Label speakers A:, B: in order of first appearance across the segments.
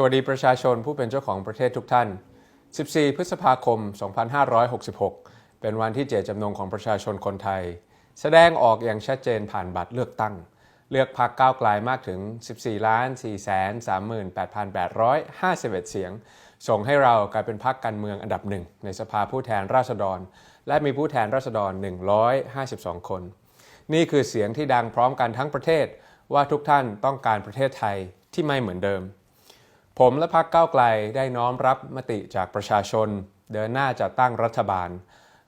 A: สวัสดีประชาชนผู้เป็นเจ้าของประเทศทุกท่าน 14 พฤษภาคม 2566 เป็นวันที่เจตจำนงของประชาชนคนไทย แสดงออกอย่างชัดเจนผ่านบัตรเลือกตั้ง เลือกพรรคก้าวไกลมากถึง 14 ล้าน 4 3 8 8 5 1 เสียง ส่งให้เรากลายเป็นพรรคการเมืองอันดับหนึ่งในสภาผู้แทนราษฎร และมีผู้แทนราษฎร 152 คน นี่คือเสียงที่ดังพร้อมกันทั้งประเทศว่าทุกท่านต้องการประเทศไทยที่ไม่เหมือนเดิม ผมและพรรคก้าวไกลได้น้อมรับมติจากประชาชน เดินหน้าจัดตั้งรัฐบาล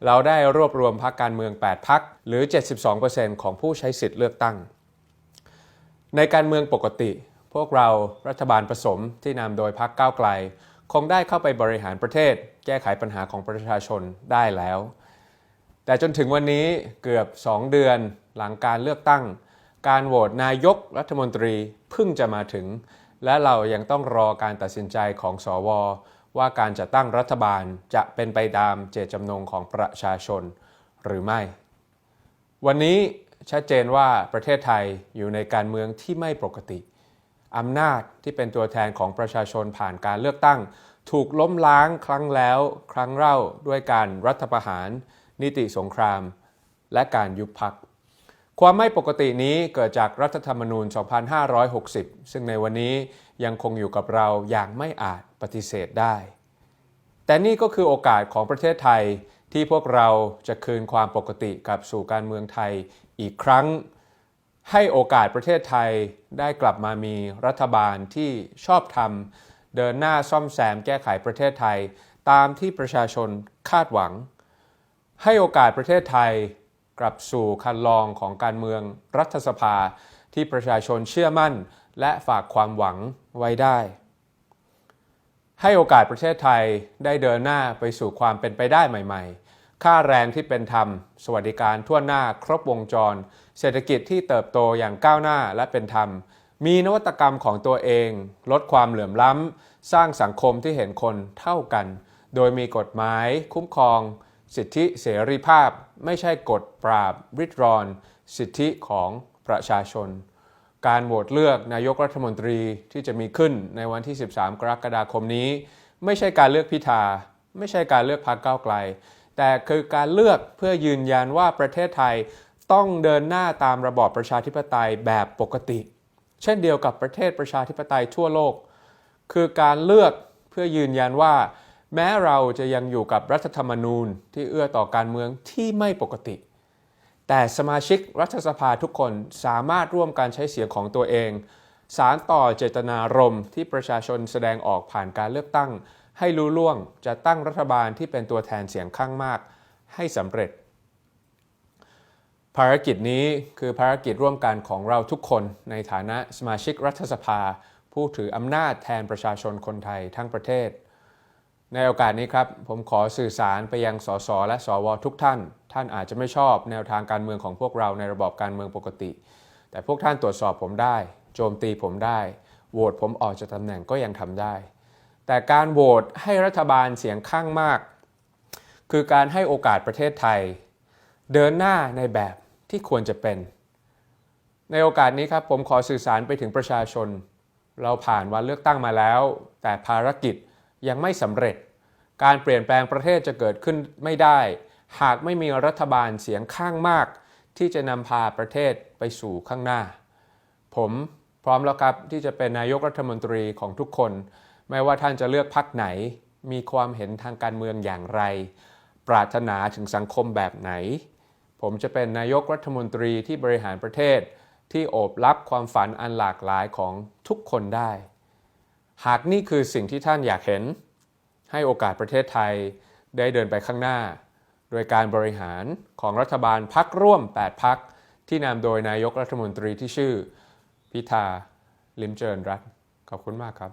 A: เราได้รวบรวมพรรคการเมือง 8พรรคหรือ 72%ของผู้ใช้สิทธิ์เลือกตั้ง ในการเมืองปกติ พวกเรารัฐบาลผสมที่นำโดยพรรคก้าวไกล คงได้เข้าไปบริหารประเทศ แก้ไขปัญหาของประชาชนได้แล้ว แต่จนถึงวันนี้เกือบ 2 เดือนหลังการเลือกตั้ง การโหวตนายกรัฐมนตรีเพิ่งจะมาถึง และเรายังต้องรอการตัดสินใจของสว ว่าการจัดตั้งรัฐบาลจะเป็นไปตามเจตจำนงของประชาชนหรือไม่ วันนี้ชัดเจนว่าประเทศไทยอยู่ในการเมืองที่ไม่ปกติอำนาจที่เป็นตัวแทนของประชาชนผ่านการเลือกตั้ง ถูกล้มล้างครั้งแล้ว ครั้งเล่าด้วยการรัฐประหาร นิติสงคราม และการยุบพัก ความไม่ปกตินี้เกิดจากรัฐธรรมนูญ 2560 ซึ่งในวันนี้ยังคงอยู่กับเราอย่างไม่อาจปฏิเสธได้ แต่นี่ก็คือโอกาสของประเทศไทยที่พวกเราจะคืนความปกติกลับสู่การเมืองไทยอีกครั้ง ให้โอกาสประเทศไทยได้กลับมามีรัฐบาลที่ชอบธรรมเดินหน้าซ่อมแซมแก้ไขประเทศไทย ตามที่ประชาชนคาดหวัง ให้โอกาสประเทศไทย กลับสู่คันลองของการเมืองรัฐสภาที่ประชาชนเชื่อมั่น และฝากความหวังไว้ได้ ให้โอกาสประเทศไทยได้เดินหน้าไปสู่ความเป็นไปได้ใหม่ ๆ ค่าแรงที่เป็นธรรม สวัสดิการทั่วหน้าครบวงจร เศรษฐกิจที่เติบโตอย่างก้าวหน้าและเป็นธรรม มีนวัตกรรมของตัวเอง ลดความเหลื่อมล้ำ สร้างสังคมที่เห็นคนเท่ากัน โดยมีกฎหมาย คุ้มครอง สิทธิเสรีภาพไม่ใช่กฎปราบริดรอน สิทธิของประชาชน การโหวตเลือกนายกรัฐมนตรีที่จะมีขึ้นในวันที่ 13 กรกฎาคมนี้ ไม่ใช่การเลือกพิธา ไม่ใช่การเลือกพรรคก้าวไกล แต่คือการเลือกเพื่อยืนยันว่าประเทศไทยต้องเดินหน้าตามระบอบประชาธิปไตยแบบปกติ เช่นเดียวกับประเทศประชาธิปไตยทั่วโลก คือการเลือกเพื่อยืนยันว่า แม้เราจะยังอยู่กับรัฐธรรมนูญที่เอื้อต่อการเมืองที่ไม่ปกติ แต่สมาชิกรัฐสภาทุกคนสามารถร่วมการใช้เสียงของตัวเอง สารต่อเจตนารมณ์ที่ประชาชนแสดงออกผ่านการเลือกตั้ง ให้รู้ล่วงจะตั้งรัฐบาลที่เป็นตัวแทนเสียงข้างมาก ให้สำเร็จ ภารกิจนี้คือภารกิจร่วมกันของเราทุกคนในฐานะสมาชิกรัฐสภา ผู้ถืออำนาจแทนประชาชนคนไทยทั้งประเทศ ในโอกาสนี้ครับผมขอสื่อสารไปยังสสและสวทุกท่าน ท่านอาจจะไม่ชอบแนวทางการเมืองของพวกเราในระบอบการเมืองปกติ แต่พวกท่านตรวจสอบผมได้ โจมตีผมได้โหวตผมออกจากตำแหน่งก็ยังทำได้ แต่การโหวตให้รัฐบาลเสียงข้างมาก คือการให้โอกาสประเทศไทย เดินหน้าในแบบที่ควรจะเป็น ในโอกาสนี้ครับผมขอสื่อสารไปถึงประชาชน เราผ่านวันเลือกตั้งมาแล้ว แต่ภารกิจ ยังไม่สำเร็จ การเปลี่ยนแปลงประเทศจะเกิดขึ้นไม่ได้ หากไม่มีรัฐบาลเสียงข้างมาก ที่จะนำพาประเทศไปสู่ข้างหน้า ผมพร้อมแล้วครับที่จะเป็นนายกรัฐมนตรีของทุกคน ไม่ว่าท่านจะเลือกพักไหน มีความเห็นทางการเมืองอย่างไร ปรารถนาถึงสังคมแบบไหน ผมจะเป็นนายกรัฐมนตรีที่บริหารประเทศ ที่โอบรับความฝันอันหลากหลายของทุกคนได้ หากนี่คือสิ่งที่ท่านอยากเห็น ให้โอกาสประเทศไทยได้เดินไปข้างหน้า โดยการบริหารของรัฐบาลพักร่วม 8 พักที่นำโดยนายกรัฐมนตรีที่ชื่อ พิธาลิมเจริญรัตน์ขอบคุณมากครับ